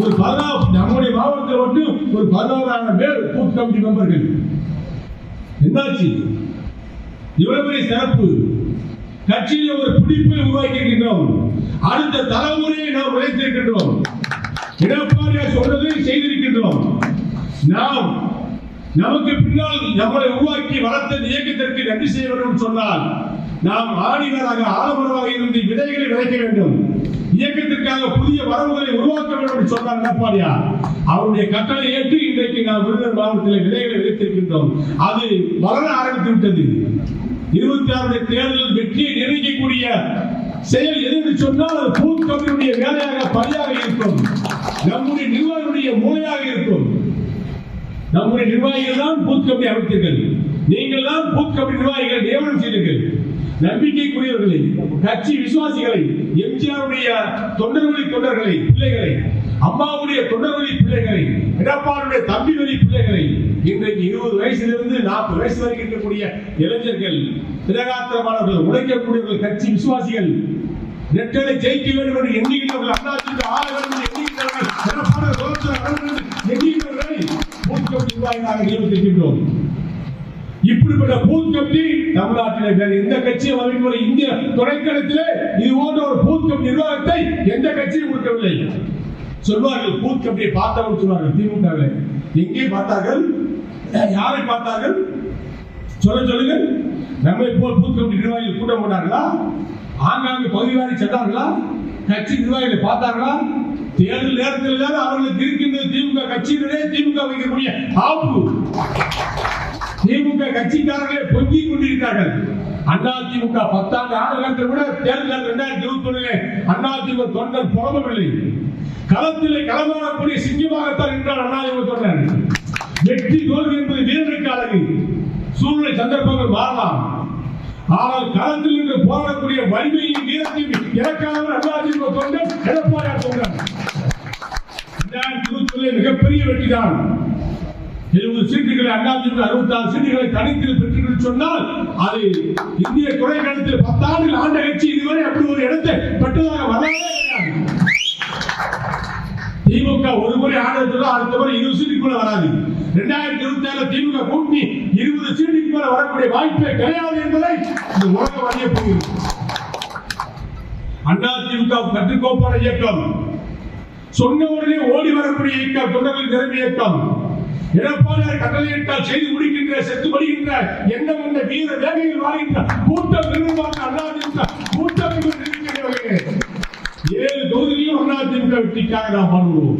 ஒரு பதினாறு நம்முடைய மாவட்டத்தில் மட்டும் ஒரு பதினாறாயிரம் பேர் பூத் கமிட்டி மெம்பர்கள் என்னாச்சு? இவ்வளவு பெரிய சிறப்பு. கட்சியில ஒரு பிடிப்பை உருவாக்கி இருக்கின்றோம் அடுத்த தலைமுறையை நாம் உழைத்திருக்கின்றோம். எடப்பாடியார் சொன்னதை செய்திருக்கின்றோம். நாம் நமக்கு பின்னால் நம்மளை உருவாக்கி வளர்த்த இயக்கத்திற்கு நன்றி செய்ய வேண்டும் சொன்னால் நாம் ஆணிவராக ஆலமரமாக இருந்து விதைகளை விதைக்க வேண்டும். இயக்கத்திற்காக புதிய வரவுகளை உருவாக்க வேண்டும் என்று சொன்னார் எடப்பாடியா அவருடைய கட்டளை ஏற்று இன்றைக்கு நாம் விருதுநகர் மாவட்டத்தில் விதைகளை விதைத்திருக்கின்றோம். அது வளர ஆரம்பித்து விட்டது. இருபத்தி ஆறு தேர்தல் வெற்றியை நிர்ணயிக்கக்கூடிய செயல் எது சொன்னால் அது பூத் வேலையாக பணியாக இருக்கும். நம்முடைய நிர்வாகியுடைய மூளையாக இருக்கும். நம்முடைய நிர்வாகிகள் தான் பூத் கமிட்டி அமைத்தீர்கள். நீங்கள் தான் பூத் கமிட்டி நிர்வாகிகள் நியமனம் செய்தீர்கள். நம்பிக்கைக்குரியவர்களை கட்சி விசுவாசிகளை எம்ஜிஆருடைய தொண்டர்வழி தொண்டர்களை பிள்ளைகளை அம்மாவுடைய தொண்டர்வழி பிள்ளைகளை எடப்பாளுடைய தம்பி வழி பிள்ளைகளை இன்றைக்கு இருபது வயசிலிருந்து நாற்பது வயசு வரைக்கும் இருக்கக்கூடிய இளைஞர்கள் திரகாத்திரமானவர்கள் உழைக்கக்கூடியவர்கள் கட்சி விசுவாசிகள் நெட்டலை ஜெயிக்க வேண்டும் என்று எண்ணுகின்றவர்கள் அண்ணாச்சிக்கு ஆள வேண்டும் என்று எண்ணுகின்றவர்கள் எடப்பாடி எண்ணுகின்றவர்களை நிர்வாகிகளாக நியமித்திருக்கின்றோம். இப்படிப்பட்ட பூத் கமிட்டி தமிழ்நாட்டில் வேறு எந்த கட்சியும் அமைக்கவில்லை இந்திய துணைக்கணத்திலே இது போன்ற ஒரு பூத் கமிட்டி நிர்வாகத்தை எந்த கட்சியும் கொடுக்கவில்லை. சொல்வார்கள் பூத் கமிட்டியை பார்த்தவர்கள் சொல்வார்கள் திமுகவில். எங்கே பார்த்தார்கள்? யாரை பார்த்தார்கள்? சொல்ல சொல்லுங்கள். நம்மை போல் பூத் கமிட்டி நிர்வாகிகள் கூட்டம் போட்டார்களா? ஆங்காங்கு பகுதி வாரி சென்றார்களா? கட்சி நிர்வாகிகளை பார்த்தார்களா? தேர்தல் நேரத்தில் தான் அவர்களுக்கு இருக்கின்ற திமுக கட்சியினரே திமுக வைக்கக்கூடிய ஆப்பு. திமுக கட்சிக்காரர்களே பொங்கிக் கொண்டிருக்கிறார்கள். அண்ணா திமுக பத்தாண்டு ஆண்டு விட தேர்தல் இரண்டாயிரத்தி இருபத்தி ஒண்ணுல அண்ணா தொண்டர் புறம்பவில்லை களத்திலே களமாடக்கூடிய சிங்கமாகத்தான் என்றார் அண்ணா தொண்டர். வெற்றி தோல்வி என்பது வீரனுக்கு அழகு. சூழ்நிலை சந்தர்ப்பங்கள் மாறலாம். ஆனால் களத்தில் நின்று போராடக்கூடிய வலிமையும் வீரத்தையும் இறக்காதவர் அண்ணா தொண்டர் எடப்பாடியார் தொண்டர் இரண்டாயிரத்தி இருபத்தி ஒண்ணிலே மிகப்பெரிய வெற்றிதான். எழுபது சீட்டுகளை அண்ணாதிமுக அறுபத்தி ஆறு சீட்டுகளை தனித்தில் பெற்றுக் சொன்னால் அது இந்திய துணைக்கணத்தில் பத்தாண்டில் ஆண்ட கட்சி இதுவரை அப்படி ஒரு இடத்தை பெற்றதாக வரவே கிடையாது. திமுக ஒரு முறை ஆண்டதுல அடுத்த முறை இருபது சீட்டுக்குள்ள வராது. இரண்டாயிரத்தி இருபத்தி ஏழு திமுக கூட்டணி இருபது சீட்டுக்கு மேல வரக்கூடிய வாய்ப்பே கிடையாது என்பதை இந்த உலகம் அறிய போகிறது. அண்ணா திமுக கட்டுக்கோப்பான இயக்கம். சொன்ன ஓடி வரக்கூடிய இயக்கம் தொண்டர்கள் நிரம்பிய இயக்கம். எடப்பாடியார் கட்டளையிட்டால் செய்து முடிக்கின்ற செத்து மடிகின்ற எண்ணம் கொண்ட வீர வேகையில் வாழ்கின்ற கூட்டம் நிர்வாக அதிமுக கூட்டம் ஏழு தொகுதியிலும் அதிமுக வெற்றிக்காக நாம் பண்ணுவோம்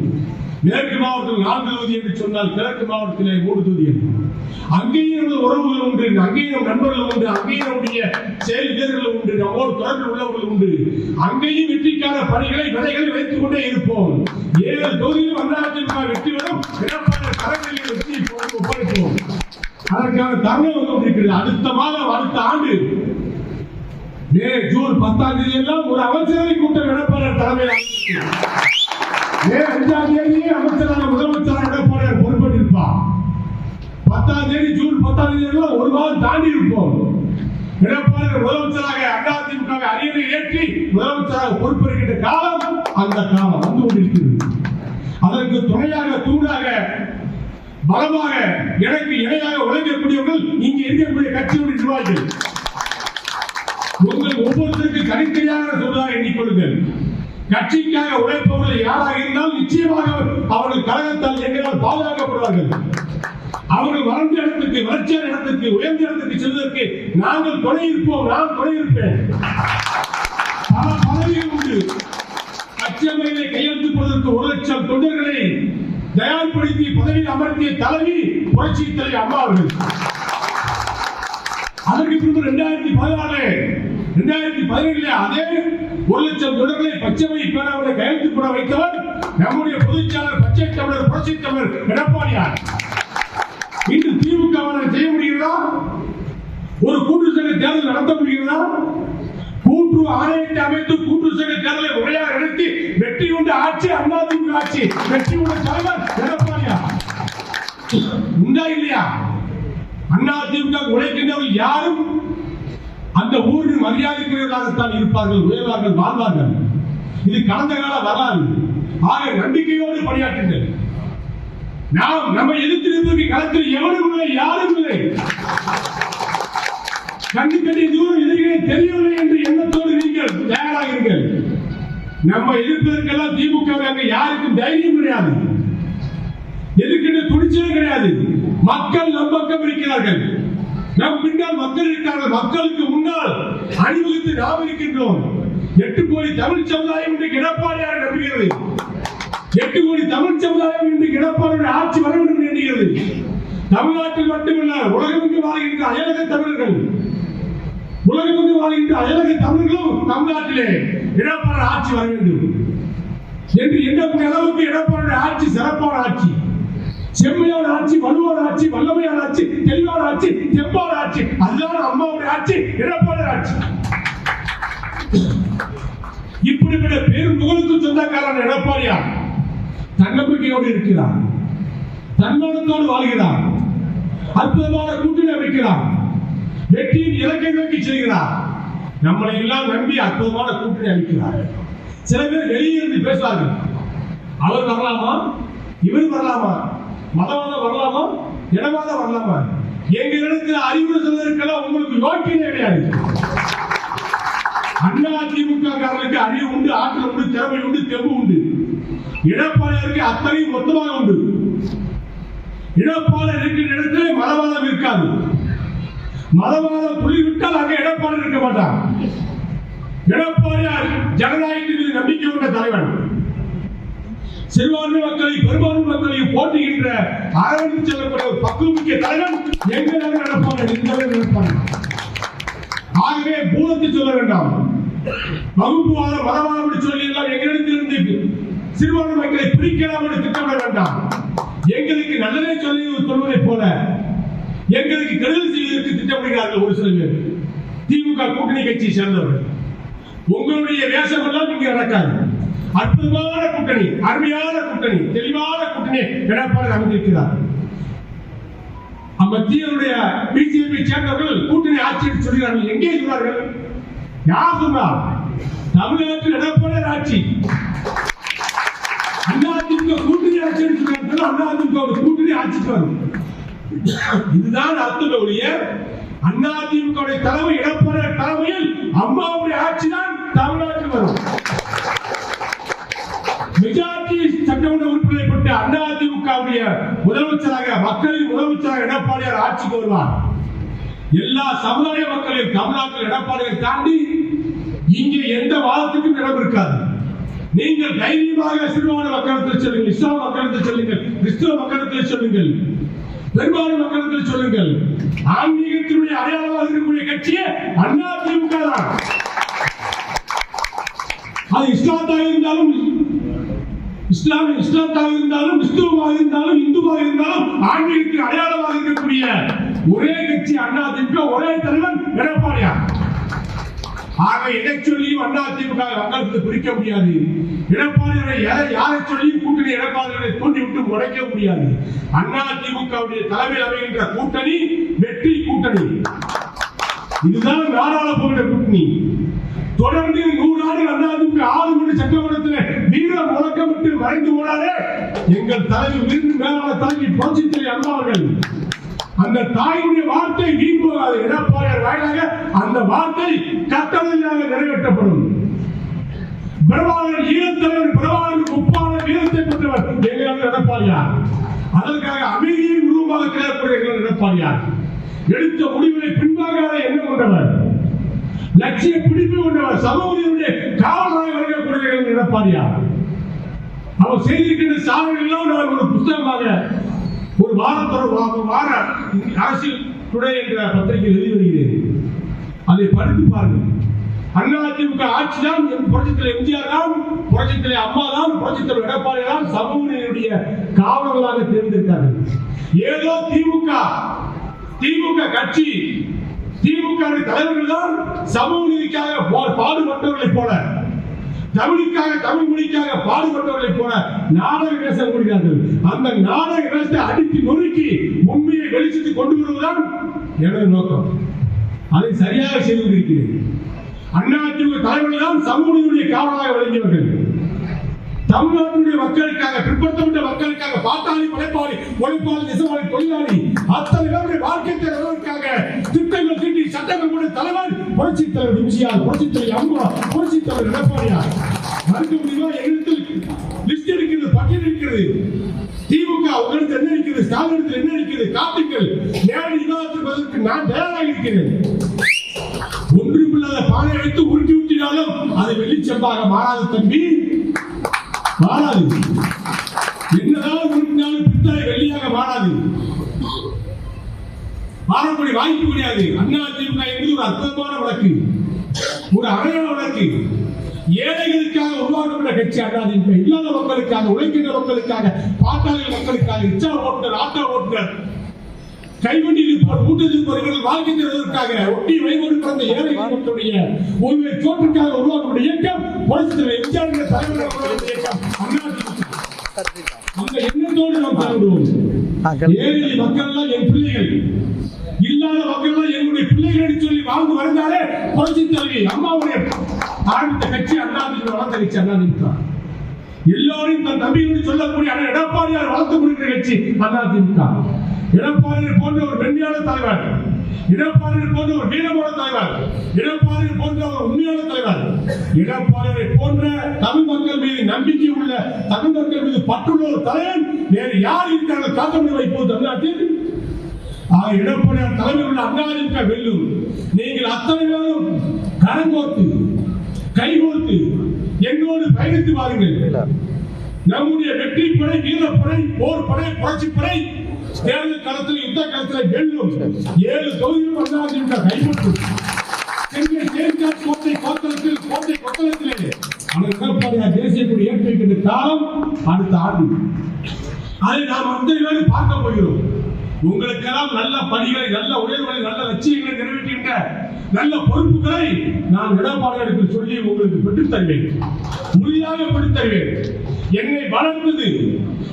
மேற்கு மாவட்டத்தில் நான்கு தொகுதி என்று சொன்னால் கிழக்கு மாவட்டத்திலே மூன்று என்று. அங்கேயும் நமது உறவுகள் உண்டு அங்கேயும் நண்பர்கள் உண்டு அங்கேயும் நம்முடைய செயல் வீரர்கள் உண்டு நம்மோடு தொடர்பு உள்ளவர்கள் உண்டு. அங்கேயும் வெற்றிக்கான பணிகளை விதைகளை வைத்துக் கொண்டே இருப்போம். ஏழு தொகுதியிலும் அதிமுக வெற்றி வரும் எடப்பாடி தலைமையில் வெற்றியை ஒப்படைப்போம். அதற்கான தருணம் வந்து கொண்டிருக்கிறது. அடுத்த மாதம் அடுத்த ஆண்டு. மே ஜூன் பத்தாம் தேதி எல்லாம் ஒரு அமைச்சரவை கூட்டம் எடப்பாடியார் தலைமையில் அமைந்திருக்கிறது. மே அஞ்சாம் தேதியே அமைச்சராக முதலமைச்சராக எடப்பாடியார் பொறுப்பேற்றிருப்பார் பத்தாம் தேதி ஜூன் பத்தாம் தேதி ஒரு மாதம் தாண்டி இருப்போம். எடப்பாடியார் முதலமைச்சராக அதிமுக அரியணை ஏற்றி முதலமைச்சராக பொறுப்பேற்கின்ற காலம் அந்த காலம் வந்து கொண்டிருக்கிறது. அதற்கு துணையாக தூணாக பலமாக எனக்கு இணையாக உழைக்கக்கூடியவர்கள் இங்கே இருக்கக்கூடிய கட்சியுடைய நிர்வாகிகள். உங்கள் ஒவ்வொருத்தருக்கு தனித்தனியாக சொல்வதாக எண்ணிக்கொள்ளுங்கள் கட்சிக்காக உழைப்பவர்கள் யாராக இருந்தால் நிச்சயமாக அவர்கள் கழகத்தால் எங்களால் பாதுகாக்கப்படுவார்கள். அவர்கள் வளர்ந்த இடத்துக்கு வளர்ச்சியான இடத்துக்கு உயர்ந்த இடத்துக்கு செல்வதற்கு நாங்கள் துணை இருப்போம் நான் துணை இருப்பேன் பல பதவிகள் உண்டு. அச்சமையிலே கையெழுத்து போவதற்கு ஒரு லட்சம் தொண்டர்களை தயார்படுத்தி பதவியில் அமர்த்திய தலைவி புரட்சி தலைவி அம்மா அவர்கள். அதற்கு பின்பு இரண்டாயிரத்தி பதினாலு இரண்டாயிரத்தி பதினேழுல அதே ஒரு லட்சம் தொடர்களை பச்சைமை பேராவதை கையெழுத்து போட வைத்தவர் நம்முடைய பொதுச்சாளர் பச்சை தமிழர் புரட்சி தமிழர் எடப்பாடியார். இன்று திமுக செய்ய முடிகிறதா? ஒரு கூட்டு சங்க தேர்தல் நடத்த முடிகிறதா? கூற்று ஆணையத்தை அமைத்து கூட்டு சங்க தேர்தலை முறையாக நடத்தி வெற்றி கொண்ட ஆட்சி அதிமுக ஆட்சி வெற்றி கொண்ட தலைவர் எடப்பாடியார். உண்டா இல்லையா? அண்ணா திமுக உழைக்கின்றவர்கள் யாரும் அந்த ஊரில் மரியாதைக்குரியவர்களாகத்தான் இருப்பார்கள் உயர்வார்கள் வாழ்வார்கள். இது கடந்த கால வரலாறு. ஆக நம்பிக்கையோடு பணியாற்றுங்கள். நாம் நம்ம எதிர்த்து களத்தில் எவரும் இல்லை யாரும் இல்லை கண்ணு கட்டி தூரம் எதிர்களை தெரியவில்லை என்று எண்ணத்தோடு நீங்கள் தயாராகிறீர்கள் நம்ம எதிர்ப்பதற்கெல்லாம் திமுக யாருக்கும் தைரியம் கிடையாது. எதிர்க்கின்ற துணிச்சலும் கிடையாது. மக்கள் நம் பக்கம் இருக்கிறார்கள். நம் மக்களுக்கு முன்னால் அணிவகுத்து நாம் இருக்கின்றோம். எட்டு கோடி தமிழ் சமுதாயம் இன்றைக்கு எடப்பாடியார் நம்புகிறது எட்டு கோடி தமிழ் சமுதாயம் இன்றைக்கு எடப்பாடியுடைய ஆட்சி வர வேண்டும் என்று எண்ணுகிறது. தமிழ்நாட்டில் மட்டுமல்ல உலகமுக்கு வாழ்கின்ற அயலக தமிழர்கள். உலகமுக்கு வாழ்கின்ற அயலக தமிழர்களும் தமிழ்நாட்டிலே எடப்பாடி ஆட்சி வர வேண்டும். என்று எண்ணக்கூடிய அளவுக்கு எடப்பாடி ஆட்சி சிறப்பான ஆட்சி. செம்மையான ஆட்சி வலுவான ஆட்சி வல்லமையான ஆட்சி தெளிவான ஆட்சி தெம்பான ஆட்சி அதுதான் அம்மாவுடைய ஆட்சி எடப்பாடி ஆட்சி. இப்படிப்பட்ட பெரும் புகழுக்கு சொந்தக்காரன் எடப்பாடியார் தன்னம்பிக்கையோடு இருக்கிறார் தன்னோடத்தோடு வாழ்கிறார் அற்புதமான கூட்டணி அமைக்கிறார் வெற்றியின் இலக்கை நோக்கி செல்கிறார் நம்மளை எல்லாம் நம்பி அற்புதமான கூட்டணி அமைக்கிறார். சில பேர் வெளியே இருந்து பேசுவார்கள். அவர் வரலாமா? இவர் வரலாமா? மதவாத வரலாமா? இனவாத வரலாமா? எங்க அறிவுரை சொல்வதற்கெல்லாம் உங்களுக்கு யோக்கியமே கிடையாது. அண்ணா திமுககாரர்களுக்கு அறிவு உண்டு ஆற்றல் உண்டு திறமை உண்டு தெம்பு உண்டு. இடப்பாளையருக்கு அத்தனையும் மொத்தமாக உண்டு. இடப்பாளையர் இருக்கிற இடத்திலே மதவாதம் இருக்காது. மதவாதம் புள்ளி விட்டால் அங்கே எடப்பாடி இருக்க மாட்டான். எடப்பாடியார் ஜனநாயகத்தின் மீது நம்பிக்கை கொண்ட தலைவன். சிறுபான்மை மக்களை பெரும்பான்மை மக்களையும் செல்லக்கூடிய தலைவன் எங்களாக நடப்பாங்க எங்களாக நடப்பாங்க ஆகவே பூலத்தை சொல்ல வேண்டாம். வகுப்புவாத மதவாதம் என்று சொல்லி எல்லாம் எங்களிடத்திலிருந்து சிறுபான்மை மக்களை பிரிக்கலாம் என்று திட்டமிட வேண்டாம். எங்களுக்கு நல்லதே சொல்லி சொல்வதை போல எங்களுக்கு கெடுதல் செய்வதற்கு திட்டமிடுகிறார்கள் ஒரு சில பேர். திமுக கூட்டணி கட்சியை சேர்ந்தவர்கள். உங்களுடைய வேஷம் எல்லாம் இங்கே நடக்காது. அற்புதமான கூட்டணி அருமையான கூட்டணி தெளிவான கூட்டணி எடப்பாடி அமைந்திருக்கிறார். மத்தியனுடைய பிஜேபி சேர்ந்தவர்கள் கூட்டணி ஆட்சி சொல்கிறார்கள். எங்கே சொல்றார்கள் யார் சொன்னார் தமிழ்நாட்டில் எடப்பாடி ஆட்சி? அதிமுக கூட்டணி ஆட்சி என்று சொன்னார்கள் அதிமுக ஒரு கூட்டணி ஆட்சிக்கு வரும். இதுதான் அர்த்தம் ஒழிய அதிமுக தலைமை எடப்பாடி தலைமையில் அம்மாவுடைய ஆட்சி தான் தமிழ்நாட்டில் வரும். அதிமுகவுடைய முதலமைச்சராக மக்களின் முதலமைச்சராக எடப்பாடியார் ஆட்சிக்கு வருவார். எல்லா சமுதாய மக்களையும் தமிழ்நாட்டில் எடப்பாடியை தாண்டி இங்கே எந்த வாதத்துக்கும் இடம் இருக்காது. நீங்கள் தைரியமாக சிறுபான மக்களிடத்தில் சொல்லுங்கள் இஸ்லாம் மக்களிடத்தில் சொல்லுங்கள் கிறிஸ்துவ மக்களிடத்தில் சொல்லுங்கள் பெரும்பாலும் மக்களிடத்தில் சொல்லுங்கள். ஆன்மீகத்தினுடைய அடையாளமாக இருக்கக்கூடிய கட்சியே அண்ணா திமுக தான். அது இஸ்லாத்தாக இருந்தாலும் இஸ்லாம் இஸ்லாத்தாக இருந்தாலும் கிறிஸ்துவமாக இருந்தாலும் இந்துவாக இருந்தாலும் ஆன்மீகத்தின் அடையாளமாக இருக்கக்கூடிய ஒரே கட்சி அண்ணா திமுக ஒரே தலைவன் எடப்பாடியார். ஆக எதை சொல்லியும் அண்ணா திமுக அங்கத்தை பிரிக்க முடியாது. எடப்பாடியுடைய யாரை சொல்லியும் கூட்டணி எடப்பாடிகளை தூண்டி விட்டு உடைக்க முடியாது. அண்ணா திமுகவுடைய தலைமையில் அமைகின்ற கூட்டணி வெற்றி கூட்டணி. இதுதான் நாடாளுமன்ற கூட்டணி. தொடர்ந்து நூறு ஆண்டு அதிமுக ஆறு மணி சட்டமன்றத்தில் வீர முழக்கமிட்டு மறைந்து போனாரே. எங்கள் தலைவர் விருந்து மேலான தலைவி புரட்சித்துறை அன்பார்கள் அந்த தாயுடைய வார்த்தை நீ போகாது. எடப்பாடியார் வாயிலாக அந்த வார்த்தை கட்டளையாக நிறைவேற்றப்படும். பிரபாகர் ஈழத்தலைவர் பிரபாகர் ஒப்பான வீரத்தை பெற்றவர் எங்கள் எடப்பாடியார். அதற்காக அமைதியின் உருவமாக கிளப்பக்கூடிய எங்கள் எடப்பாடியார். எடுத்த முடிவுகளை பின்வாங்காத என்ன கொண்டவர். லட்சிய பிடிப்பு கொண்டவர். சமூகத்தினுடைய காவலாக வழங்கக்கூடிய எங்கள் எடப்பாடியார். அவர் செய்திருக்கின்ற சாதனை நான் ஒரு புத்தகமாக ஒரு வாரத்தொரு வார அரசியல் துணை என்ற பத்திரிகை எழுதி வருகிறேன். அதை படித்து பாருங்கள். அண்ணா திமுக ஆட்சி தான் புரட்சித்தலை எம்ஜிஆர் தான் புரட்சித்தலை அம்மா தான் புரட்சித்தலை எடப்பாடி தான் சமூகனுடைய காவலர்களாக தேர்ந்தெடுத்தார்கள். ஏதோ திமுக திமுக கட்சி திமுக தலைவர்கள் தான் சமூக நீதிக்காக பாடுபட்டவர்களை போல தமிழுக்காக தமிழ் மொழிக்காக பாடுபட்டவர்களை போல நாடக வேஷம் கொடுக்கிறார்கள் அந்த நாடக வேஷத்தை அடித்து நொறுக்கி உண்மையை வெளிச்சத்து கொண்டு வருவதுதான் எனது நோக்கம். அதை சரியாக செய்து கொண்டிருக்கிறேன். அண்ணா திமுக தலைவர்கள் தான் சமூகத்தினுடைய காவலாக விளங்கியவர்கள். தமிழ்நாட்டுடைய மக்களுக்காக பிற்படுத்தப்பட்ட மக்களுக்காக பாட்டாளி படைப்பாளி உழைப்பாளி நெசவாளி தொழிலாளி அத்தனை பேருடைய வாழ்க்கை தேர்தலுக்காக திட்டங்கள் தீட்டி சட்டங்கள் கூட தலைவர் புரட்சி தலைவர் எம்ஜிஆர் புரட்சி தலைவர் அம்மா புரட்சி தலைவர் எடப்பாடியார். மறுக்க முடியுமா? எங்களுக்கு லிஸ்ட் இருக்கிறது பட்டியல் இருக்கிறது திமுக உங்களுக்கு என்ன இருக்கிறது ஸ்டாலின் என்ன இருக்கிறது காட்டுங்கள் நேரடி விவாதத்துக்கு நான் தயாராக இருக்கிறேன். ஒன்றுமில்லாத பானை வைத்து உருட்டி ஊற்றினாலும் அது வெளிச்செம்பாக மாறாது தம்பி. மாறாது. மாறக்கூடிய வாய்ப்பு கிடையாது அண்ணா திமுக என்பது ஒரு அற்புதமான வழக்கு. ஒரு அடையாள வழக்கு. ஏழைகளுக்காக உருவாக்கப்பட்ட கட்சி அண்ணா திமுக. இல்லாத மக்களுக்காக உழைக்கின்ற மக்களுக்காக பாட்டாளி மக்களுக்காக ரிச்சா ஓட்டுநர் ஆட்டோ ஓட்டுநர் கைவண்டியில் இருப்பவர் மூட்டத்தில் இருப்பவர்கள் வாழ்க்கை தருவதற்காக ஒட்டி வைகோடு பிறந்த ஏழை மக்களுடைய ஒருவர் சோற்றுக்காக உருவாக்கப்பட்ட இயக்கம் புரட்சி எம்ஜிஆர் தலைவர் இயக்கம் அண்ணா. அந்த எண்ணத்தோடு நாம் செயல்படுவோம் ஏழை மக்கள் எல்லாம் என் பிள்ளைகள். இல்லாத மக்கள் எங்களுடைய பிள்ளைகள் சொல்லி வாழ்ந்து வருந்தாலே புரட்சி தலைவி அம்மாவுடைய ஆரம்பித்த கட்சி அண்ணா திமுக வளர்ந்த கட்சி அண்ணா எல்லோரும் தன் தம்பி என்று சொல்லக்கூடிய அண்ணன் எடப்பாடியார் வளர்த்து கொடுக்கிற கட்சி அண்ணா திமுக எடப்பாடியார் போன்ற ஒரு வெண்மையான தலைவர் இடப்பாளையர் போன்ற ஒரு வீரமான தலைவர் இடப்பாளையர் போன்ற ஒரு உண்மையான தலைவர் இடப்பாளையரை போன்ற தமிழ் மக்கள் மீது நம்பிக்கை உள்ள தமிழ் மக்கள் மீது பற்றுள்ள ஒரு தலைவன் வேறு யார் இருக்கிறார்கள்? காக்க முடியும் இப்போது தமிழ்நாட்டில். எடப்பாடியார் தலைமையில் உள்ள அண்ணாதிமுக வெல்லும் நீங்கள் அத்தனை பேரும் கரங்கோர்த்து கைகோர்த்து என்னோடு பயணித்து வாருங்கள். நம்முடைய வெற்றி படை வீரப்படை போர் படை புரட்சி படை தேர்தல் களத்தில் யுத்த களத்தில் வெல்லும். ஏழு தொகுதிகள் அண்ணாதிமுக கைப்பற்றும். சென்னை தேர்தல் கோட்டை கோத்தளத்தில் கோட்டை கொத்தளத்திலே. ஆனால் எடப்பாடியார் தேசிய கொடி ஏற்றி வைக்கின்ற காலம் அடுத்த ஆண்டு. அதை நாம் அந்த பேரும் பார்க்க போகிறோம். உங்களுக்கெல்லாம் நல்ல பணிகளை நல்ல உயர்வுகளை நல்ல லட்சியங்களை நிறைவேற்றுகின்ற நல்ல பொறுப்புகளை நான் எடப்பாடியாருக்கு சொல்லி உங்களுக்கு பெற்றுத் தருவேன் உறுதியாக பெற்றுத் தருவேன் என்னை வளர்ந்தது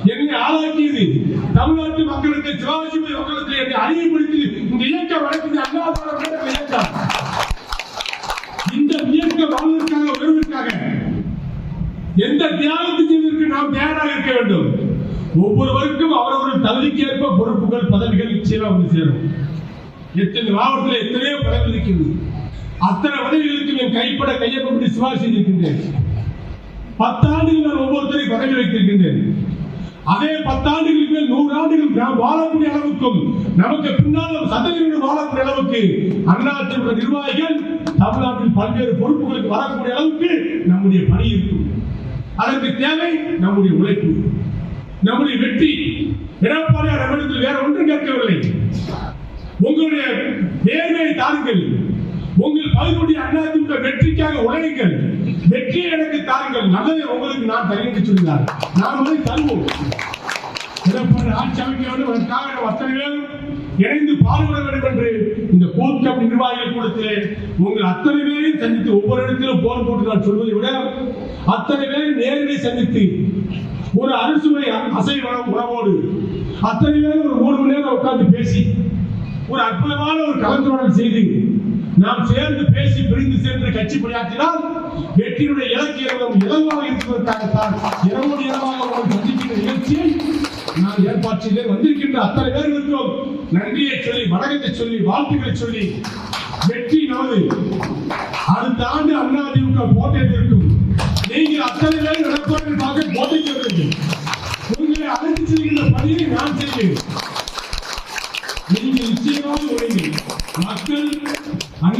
என்னை ஆளாக்கியது தமிழ்நாட்டு மக்களுக்கு சிவாஜி மக்களுக்கு என்னை அறிவுபடுத்தி இந்த இயக்கம் வளர்த்தது அண்ணா இயக்கம். இந்த இயக்கம் வாழ்வதற்காக உயர்வதற்காக எந்த தியாகத்தை செய்வதற்கு நாம் தயாராக இருக்க வேண்டும்? ஒவ்வொருவருக்கும் அவரவர்கள் தகுதிக்கேற்ப பொறுப்புகள் பதவிகள் நிச்சயமா வந்து சேரும். எத்தனை மாவட்டத்தில் எத்தனையோ பதவி இருக்கிறது அத்தனை பதவிகளுக்கு என் கைப்பட கையப்பட்டு சிபாரிசு செய்திருக்கின்றேன். பத்தாண்டுகள் நான் ஒவ்வொருத்தரையும் பதவி வைத்திருக்கின்றேன். அதே பத்தாண்டுகளுக்கு நூறு ஆண்டுகள் நாம் வாழக்கூடிய அளவுக்கும் நமக்கு பின்னால் சந்ததியினர் வாழக்கூடிய அளவுக்கு அண்ணாதிமுக நிர்வாகிகள் தமிழ்நாட்டில் பல்வேறு பொறுப்புகளுக்கு வரக்கூடிய அளவுக்கு நம்முடைய பணி இருக்கும். அதற்கு தேவை நம்முடைய உழைப்பு. நம்முடைய வெற்றி. எடப்பாடியார் அவர்களுக்கு வேற ஒன்றும் கேட்கவில்லை. உங்களுடைய நேர்மையை தாருங்கள். உங்கள் பகுதியுடைய அதிமுக வெற்றிக்காக உழைங்கள் வெற்றியை எனக்கு தாருங்கள். நல்லதை உங்களுக்கு நான் தருகிறேன் என்று சொல்கிறார். நாம் அதை தருவோம். ஆட்சி அமைக்க வேண்டும். அதற்காக அத்தனை பேரும் இணைந்து பாடுபட வேண்டும் என்று இந்த கூட்டம் நிர்வாகிகள் கூடத்திலே உங்கள் அத்தனை பேரையும் சந்தித்து ஒவ்வொரு இடத்திலும் போர் போட்டு நான் சொல்வதை விட அத்தனை பேரும் நேரிலே சந்தித்து ஒரு அறுசுவை அசைவ உணவோடு அத்தனை பேரும் ஒரு மூணு மணி நேரம் உட்கார்ந்து பேசி ஒரு அற்புதமான ஒரு கலந்துரையாடல் செய்து நாம் சேர்ந்து பேசி பிரிந்து சேர்ந்து கட்சி பணியாற்றினால் வெற்றியுடைய இலக்கு நம் இலவாக இருப்பதற்காகத்தான் இரவோடு இரவாக சந்திக்கின்ற நிகழ்ச்சியை நான் ஏற்பாட்டிலே வந்திருக்கின்ற அத்தனை பேர்களுக்கும் நன்றியை சொல்லி வணக்கத்தை சொல்லி வாழ்த்துக்களை சொல்லி வெற்றி நமது. அடுத்த ஆண்டு அண்ணா திமுக போட்டியில் இருக்கும் நீங்கள் அத்தனை பேர் நடப்பார்கள் பார்க்க போட்டிக்கு வேண்டும் செய்கின்ற பணியை நான் செய்வேன். நீங்கள் நிச்சயமாக உழைங்கள் மக்கள்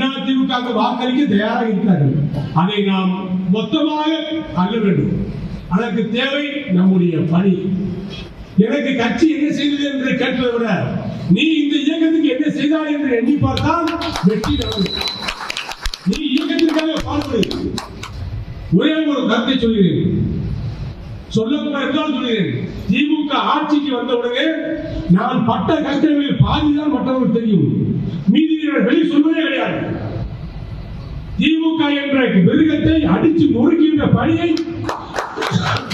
அதிமுக வாக்களிக்க தயாராக இருக்கிறார்கள். அதை நாம் மொத்தமாக அள்ள வேண்டும். அதற்கு தேவை நம்முடைய பணி. எனக்கு கட்சி என்ன செய்தது என்று கேட்பதை விட நீ இந்த இயக்கத்துக்கு என்ன செய்தாய் என்று எண்ணி பார்த்தால் வெற்றி நீ இயக்கத்திற்காக பாடுபடு. ஒரே ஒரு கருத்தை சொல்கிறேன். சொல்லப்பட்டால் சொல்கிறேன்? திமுக ஆட்சிக்கு வந்த உடனே நான் பட்ட கஷ்டங்களில் பாதிதான் மற்றவர்கள் தெரியும். மீதி வெளி சொல்வதே கிடையாது. திமுக என்ற மிருகத்தை அடித்து நொறுக்கின்ற பணியை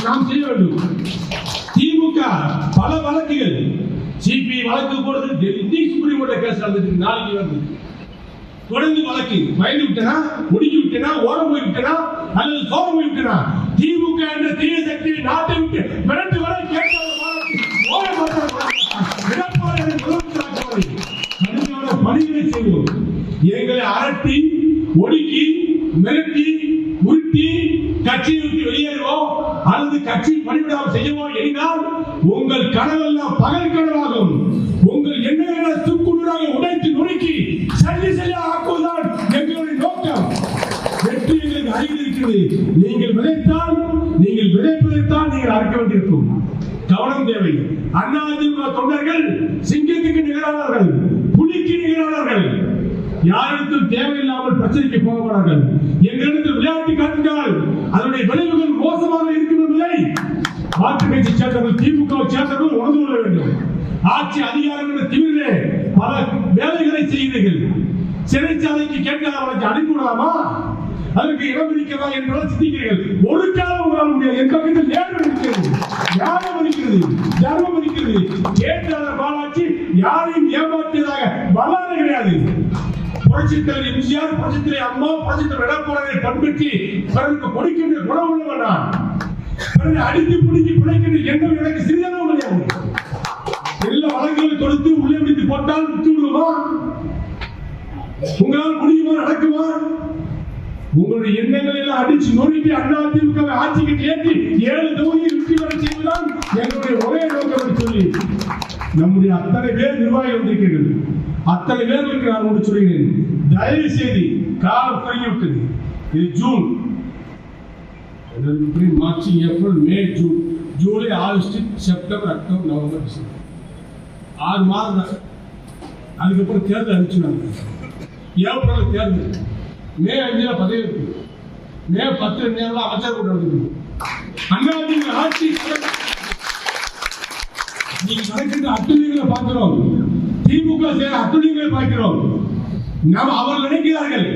நாம் செய்ய வேண்டும். திமுக பல வழக்குகள். சிபி வழக்கு போடுறது டெல்லி சுப்ரீம் கோர்ட்ல கேஸ் நடந்துட்டு நாளைக்கு வந்து. தொடர்ந்து வழக்கு. பயந்து விட்டனா ஒடுக்கி விட்டனா ஓரம் போய் விட்டனா அல்லது சோரம் போய் விட்டனா? திமுக என்ற தீய சக்தியை நாட்டை விட்டு விரட்டு வர பணிகளை செய்வோம். எங்களை அரட்டி ஒடுக்கி மிரட்டி உருட்டி கட்சியை விட்டு வெளியேறுவோம். அல்லது கட்சி பணிவிடாமல் செய்யவோ என்றால் உங்கள் கனவெல்லாம் பகல் கனவாகும் இருக்குது நீங்கள் விதைத்தால் நீங்கள் விதைப்பதைத்தான் நீங்கள் அறுக்க வேண்டியிருக்கும். கவனம் தேவை. அதிமுக தொண்டர்கள் சிங்கத்துக்கு நிகரானவர்கள் புலிக்கு நிகரானவர்கள் யாரிடத்தில் தேவையில்லாமல் பிரச்சனைக்கு போக மாட்டார்கள் எங்களிடத்தில் விளையாட்டு காட்டுங்கள். அதனுடைய விளைவுகள் மோசமாக இருக்கும் என்பதை மாற்று கட்சி சேர்ந்தவர்கள் திமுக சேர்ந்தவர்கள் உணர்ந்து கொள்ள வேண்டும். ஆட்சி அதிகாரம் என்ற திமிரிலே பல வேலைகளை செய்கிறீர்கள். சிறைச்சாலைக்கு கேட்காதவர்களுக்கு அனுப்பிவிடலாமா அதற்கு இடம் இருக்கிறதா என்றால் சிந்திக்கிறீர்கள் ஒரு காலம் உங்களால் முடியாது. என் பக்கத்தில் நேரம் இருக்கிறது. ஞானம் இருக்கிறது. தர்மம் இருக்கிறது. கேட்டாத பாலாட்சி யாரையும் ஏமாற்றியதாக வரலாறு கிடையாது. புரட்சித்தலைவர் எம்ஜிஆர் புரட்சித்தலை அம்மா புரட்சித்தலைவர் எடப்பாடி பண்பற்றி பிறருக்கு கொடுக்கின்ற குணம் உள்ளவன் நான் பிறகு அடித்து பிடித்து பிழைக்கின்ற எண்ணம் எனக்கு சிறிதளவு கிடையாது. எல்லா வளங்களை கொடுத்து உள்ளே பிடித்து போட்டால் விட்டு விடுமா உங்களால் முடியுமா? நடக்குமா? உங்களுடைய எண்ணங்களை எல்லாம் அடிச்சு நொறுக்கி அண்ணா திமுக ஆட்சிக்கு ஏற்றி ஏழு தொகுதி வெற்றி பெற செய்வதுதான் எங்களுடைய ஒரே நோக்கம் சொல்லி நம்முடைய அத்தனை பேர் நிர்வாகிகள் வந்திருக்கிறது அத்தனை பேர்களுக்கு நான் ஒன்று சொல்கிறேன். தயவு செய்து காலம் குறைந்துவிட்டது இது June. March April May June. July August September October November December. ஆறு மாதம் தான். அதுக்கப்புறம் தேர்தல் அனுப்பிச்சுனாங்க ஏப்ரல் தேர்தல். மே அஞ்சுல பதவி இருக்கு. மே பத்து நேரம் அமைச்சர் கூட நடக்குது அண்ணா நீங்க ஆட்சி நீங்க நடக்கிற அத்துணிகளை பார்க்கிறோம். திமுக சேர அத்துணிகளை பார்க்கிறோம். நாம் அவர் நினைக்கிறார்கள்.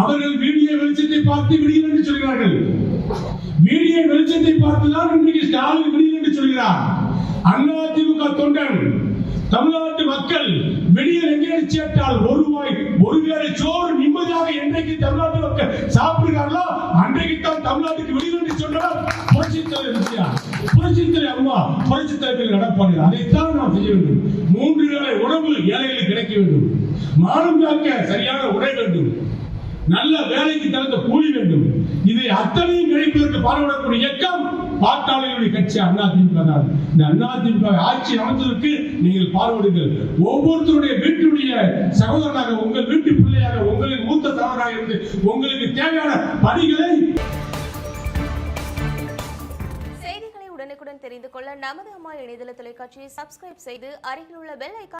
அவர்கள் வீடியோ வெளிச்சத்தை பார்த்து விடியல் என்று சொல்கிறார்கள். வீடியோ வெளிச்சத்தை பார்த்துதான் இன்றைக்கு ஸ்டாலின் விடியல் என்று சொல்கிறார். அண்ணா திமுக தொண்டன் தமிழ்நாட்டு மக்கள் வெளியே எங்கே சேர்த்தால் ஒரு வாய் ஒரு வேளை சோறு நிம்மதியாக என்றைக்கு தமிழ்நாட்டு மக்கள் சாப்பிடுகிறார்களோ அன்றைக்கு தான் தமிழ்நாட்டுக்கு வெளியே என்று சொன்னால் புரட்சித்தலை எம்ஜிஆர் புரட்சித்தலை அம்மா புரட்சித்தலைவர் நடப்பாடு அதைத்தான் நாம் செய்ய வேண்டும். மூன்று வேளை உணவு ஏழைகளுக்கு கிடைக்க வேண்டும். மானம் காக்க சரியான உடை வேண்டும். நல்ல வேலைக்கு தகுந்த கூலி வேண்டும். இதை அத்தனையும் கிடைப்பதற்கு பாடுபடக்கூடிய இயக்கம் பாட்டாளிகளுடைய கட்சி அண்ணா திமுக தான். இந்த திமுக ஆட்சி அமைச்சதற்கு நீங்கள் பாடுபடுங்கள் ஒவ்வொருத்தருடைய வீட்டுடைய சகோதரனாக உங்கள் வீட்டு பிள்ளையாக உங்களின் மூத்த தலைவராக இருந்து உங்களுக்கு தேவையான பணிகளை செய்திகளை உடனுக்குடன் தெரிந்து கொள்ள நமது அம்மா இணையதள தொலைக்காட்சியை சப்ஸ்கிரைப் செய்து அருகில் உள்ள பெல் ஐக்கான்